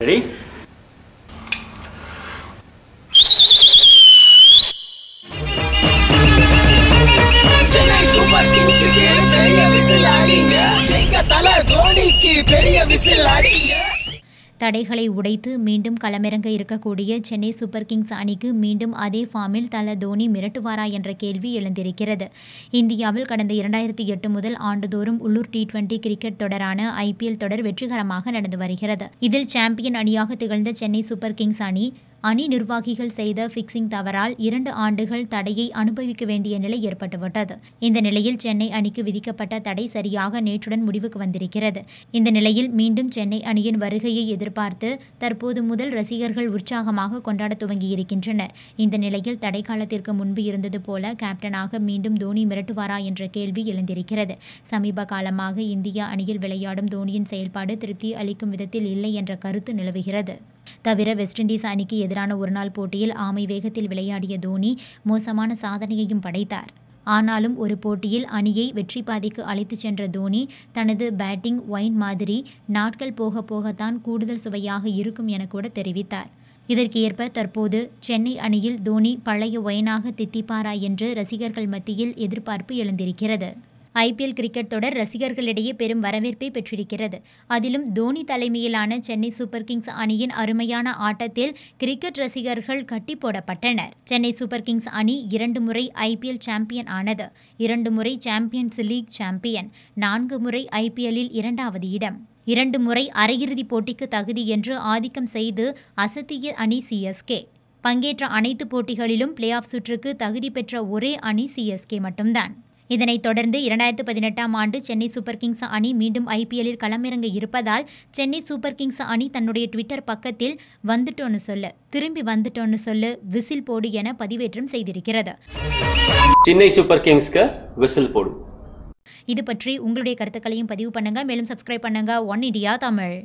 Ready? Chennai super பெரிய whistle அடிங்க தடைகளை உடைத்து மீண்டும் களமிறங்க இருக்கக்கூடிய சென்னை சூப்பர் கிங்ஸ் அணிக்கு மீண்டும் அதே ஃபார்மில் தல தோனி மிரட்டுவாரா என்ற கேள்வி எழுந்திருக்கிறது. இந்தியாவில் கடந்த இரண்டாயிரத்தி எட்டு முதல் ஆண்டுதோறும் உள்ளூர் டி டுவெண்டி கிரிக்கெட் தொடரான ஐபிஎல் தொடர் வெற்றிகரமாக நடந்து வருகிறது. இதில் சாம்பியன் அணியாக திகழ்ந்த சென்னை சூப்பர் கிங்ஸ் அணி அணி நிர்வாகிகள் செய்த ஃபிக்சிங் தவறால் இரண்டு ஆண்டுகள் தடையை அனுபவிக்க வேண்டிய நிலை ஏற்பட்டுவிட்டது. இந்த நிலையில் சென்னை அணிக்கு விதிக்கப்பட்ட தடை சரியாக நேற்றுடன் முடிவுக்கு வந்திருக்கிறது. இந்த நிலையில் மீண்டும் சென்னை அணியின் வருகையை எதிர்பார்த்து தற்போது முதல் ரசிகர்கள் உற்சாகமாக கொண்டாட துவங்கியிருக்கின்றனர். இந்த நிலையில் தடை காலத்திற்கு முன்பு இருந்தது போல கேப்டனாக மீண்டும் தோனி மிரட்டுவாரா என்ற கேள்வி எழுந்திருக்கிறது. சமீப காலமாக இந்திய அணியில் விளையாடும் தோனியின் செயல்பாடு திருப்தி அளிக்கும் விதத்தில் இல்லை என்ற கருத்து நிலவுகிறது. தவிர வெஸ்ட் இண்டீஸ் அணிக்கு எதிரான ஒருநாள் போட்டியில் ஆமை வேகத்தில் விளையாடிய தோனி மோசமான சாதனையையும் படைத்தார். ஆனாலும் ஒரு போட்டியில் அணியை வெற்றி பாதைக்கு அழைத்துச் சென்ற தோனி தனது பேட்டிங் ஒயின் மாதிரி நாட்கள் போக போகத்தான் கூடுதல் சுவையாக இருக்கும் என கூட தெரிவித்தார். இதற்கேற்ப தற்போது சென்னை அணியில் தோனி பழைய ஒயனாக தித்திப்பாரா என்று ரசிகர்கள் மத்தியில் எதிர்பார்ப்பு எழுந்திருக்கிறது. ஐபிஎல் கிரிக்கெட் தொடர் ரசிகர்களிடையே பெரும் வரவேற்பை பெற்றிருக்கிறது. அதிலும் தோனி தலைமையிலான சென்னை சூப்பர் கிங்ஸ் அணியின் அருமையான ஆட்டத்தில் கிரிக்கெட் ரசிகர்கள் கட்டி போடப்பட்டனர். சென்னை சூப்பர் கிங்ஸ் அணி இரண்டு முறை ஐபிஎல் சாம்பியன் ஆனது. இரண்டு முறை சாம்பியன்ஸ் லீக் சாம்பியன். நான்கு முறை ஐபிஎல்லில் இரண்டாவது இடம். இரண்டு முறை அரையிறுதிப் போட்டிக்கு தகுதி என்று ஆதிக்கம் செய்து அசத்திய அணி சிஎஸ்கே பங்கேற்ற அனைத்து போட்டிகளிலும் பிளே ஆஃப் சுற்றுக்கு தகுதி பெற்ற ஒரே அணி சிஎஸ்கே மட்டும்தான். இதனைத் தொடர்ந்து இரண்டாயிரத்து பதினெட்டாம் ஆண்டு சென்னை சூப்பர் கிங்ஸ் அணி மீண்டும் ஐபிஎல்லில் களமிறங்க இருப்பதால் சென்னை சூப்பர் கிங்ஸ் அணி தன்னுடைய ட்விட்டர் பக்கத்தில் வந்துட்டோன்னு சொல்லு திரும்பி வந்துட்டோன்னு சொல்லு விசில் போடு என பதிவேற்றம் செய்திருக்கிறது. சென்னை சூப்பர் கிங்ஸ்க்கு விசில் போடும் இது பற்றி உங்களுடைய கருத்துக்களையும் பதிவு பண்ணுங்க. மேலும் சப்ஸ்கிரைப் பண்ணுங்க. One India Tamil.